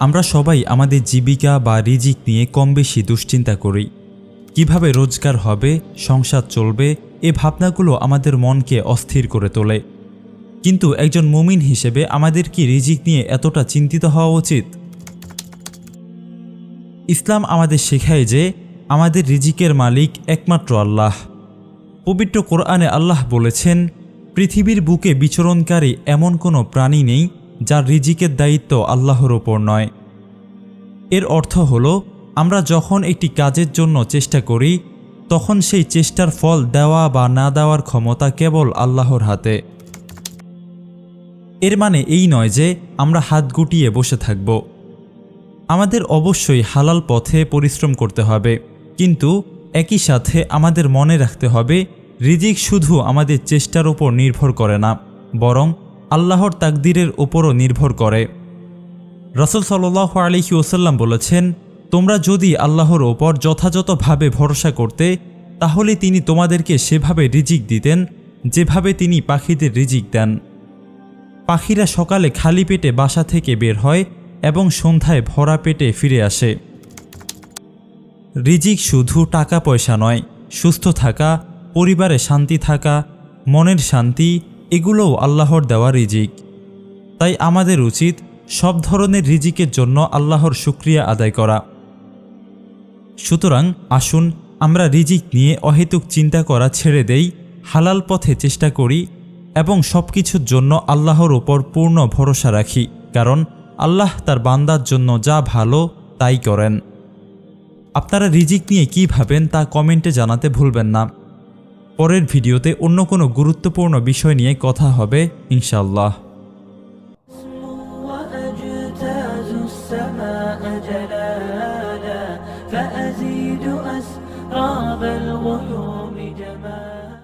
আমরা সবাই আমাদের জীবিকা বা রিজিক নিয়ে কম বেশি দুশ্চিন্তা করি। কীভাবে রোজগার হবে, সংসার চলবে, এ ভাবনাগুলো আমাদের মনকে অস্থির করে তোলে। কিন্তু একজন মুমিন হিসেবে আমাদের কি রিজিক নিয়ে এতটা চিন্তিত হওয়া উচিত? ইসলাম আমাদের শেখায় যে, আমাদের রিজিকের মালিক একমাত্র আল্লাহ। পবিত্র কোরআনে আল্লাহ বলেছেন, পৃথিবীর বুকে বিচরণকারী এমন কোনো প্রাণী নেই যার রিজিকের দায়িত্ব আল্লাহর ওপর নয়। এর অর্থ হল, আমরা যখন একটি কাজের জন্য চেষ্টা করি, তখন সেই চেষ্টার ফল দেওয়া বা না দেওয়ার ক্ষমতা কেবল আল্লাহর হাতে। এর মানে এই নয় যে আমরা হাত গুটিয়ে বসে থাকব। আমাদের অবশ্যই হালাল পথে পরিশ্রম করতে হবে, কিন্তু একই সাথে আমাদের মনে রাখতে হবে, রিজিক শুধু আমাদের চেষ্টার উপর নির্ভর করে না, বরং আল্লাহর তাকদিরের ওপরও নির্ভর করে। রসুল সাল্লাহ আলহি ওসাল্লাম বলেছেন, তোমরা যদি আল্লাহর ওপর যথাযথভাবে ভরসা করতে, তাহলে তিনি তোমাদেরকে সেভাবে রিজিক দিতেন, যেভাবে তিনি পাখিদের রিজিক দেন। পাখিরা সকালে খালি পেটে বাসা থেকে বের হয় এবং সন্ধ্যায় ভরা পেটে ফিরে আসে। রিজিক শুধু টাকা পয়সা নয়, সুস্থ থাকা, পরিবারে শান্তি থাকা, মনের শান্তি এগুলোও আল্লাহর দেওয়া রিজিক। তাই আমাদের উচিত সব ধরনের রিজিকের জন্য আল্লাহর শুক্রিয়া আদায় করা। সুতরাং আসুন আমরা রিজিক নিয়ে অহেতুক চিন্তা করা ছেড়ে দেই, হালাল পথে চেষ্টা করি এবং সব কিছুর জন্য আল্লাহর ওপর পূর্ণ ভরসা রাখি, কারণ আল্লাহ তার বান্দার জন্য যা ভালো তাই করেন। আপনারা রিজিক নিয়ে কী ভাবেন তা কমেন্টে জানাতে ভুলবেন না। পরের ভিডিওতে অন্য কোনো গুরুত্বপূর্ণ বিষয় নিয়ে কথা হবে ইনশাল্লাহ وأجتاز السماء جلالا فأزيد أسراب الغيوم جمالا